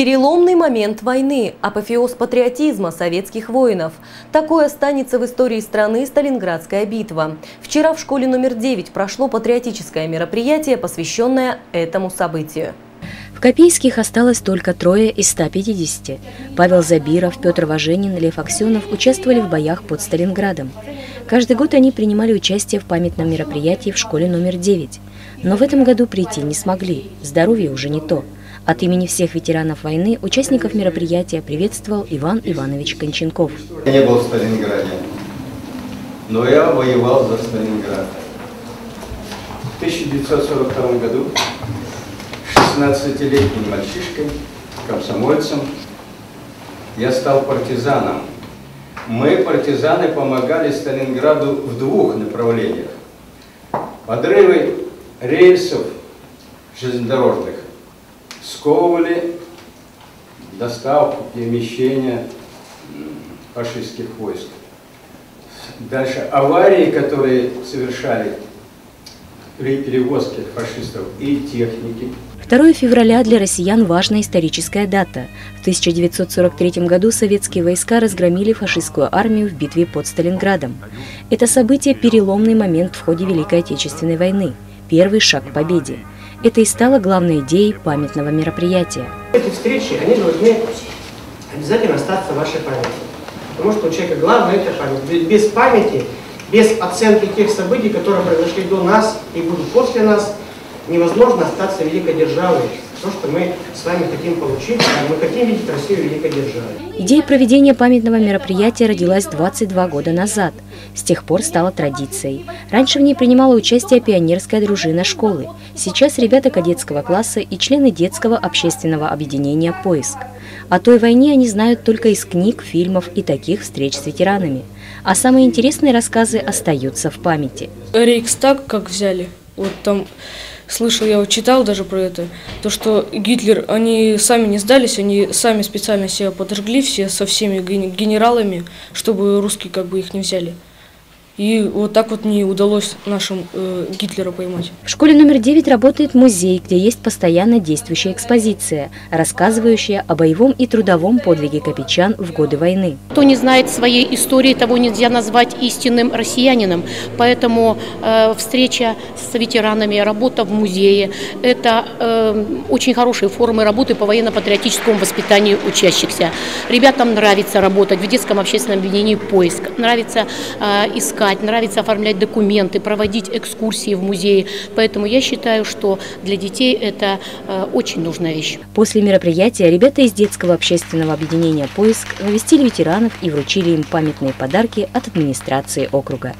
Переломный момент войны, апофеоз патриотизма советских воинов. Такое останется в истории страны Сталинградская битва. Вчера в школе номер 9 прошло патриотическое мероприятие, посвященное этому событию. В Копейских осталось только трое из 150. Павел Забиров, Петр Важенин, Лев Аксенов участвовали в боях под Сталинградом. Каждый год они принимали участие в памятном мероприятии в школе номер 9. Но в этом году прийти не смогли, здоровье уже не то – от имени всех ветеранов войны участников мероприятия приветствовал Иван Иванович Конченков. Я не был в Сталинграде, но я воевал за Сталинград. В 1942 году 16-летним мальчишкой, комсомольцем, я стал партизаном. Мы, партизаны, помогали Сталинграду в двух направлениях. Подрывы рельсов железнодорожных сковывали доставку, перемещение фашистских войск. Дальше аварии, которые совершали при перевозке фашистов и техники. 2 февраля для россиян важная историческая дата. В 1943 году советские войска разгромили фашистскую армию в битве под Сталинградом. Это событие – переломный момент в ходе Великой Отечественной войны, первый шаг к победе. Это и стало главной идеей памятного мероприятия. Эти встречи, они должны обязательно остаться в вашей памяти. Потому что у человека главное это память. Без памяти, без оценки тех событий, которые произошли до нас и будут после нас, невозможно остаться великой державой то, что мы с вами хотим получить, а мы хотим видеть Россию великой державой. Идея проведения памятного мероприятия родилась 22 года назад. С тех пор стала традицией. Раньше в ней принимала участие пионерская дружина школы. Сейчас ребята кадетского класса и члены детского общественного объединения «Поиск». О той войне они знают только из книг, фильмов и таких встреч с ветеранами. А самые интересные рассказы остаются в памяти. Рейхстаг как взяли, вот там слышал, я вот читал даже про это, то, что Гитлер, они сами не сдались, они сами специально себя подожгли все со всеми генералами, чтобы русские как бы их не взяли. И вот так вот не удалось нашим э, Гитлера поймать. В школе номер 9 работает музей, где есть постоянно действующая экспозиция, рассказывающая о боевом и трудовом подвиге копичан в годы войны. Кто не знает своей истории, того нельзя назвать истинным россиянином. Поэтому э, встреча с ветеранами, работа в музее – это э, очень хорошие формы работы по военно-патриотическому воспитанию учащихся. Ребятам нравится работать в детском общественном объединении «Поиск», нравится э, искать писать, нравится оформлять документы, проводить экскурсии в музее. Поэтому я считаю, что для детей это э, очень нужная вещь. После мероприятия ребята из детского общественного объединения «Поиск» навестили ветеранов и вручили им памятные подарки от администрации округа.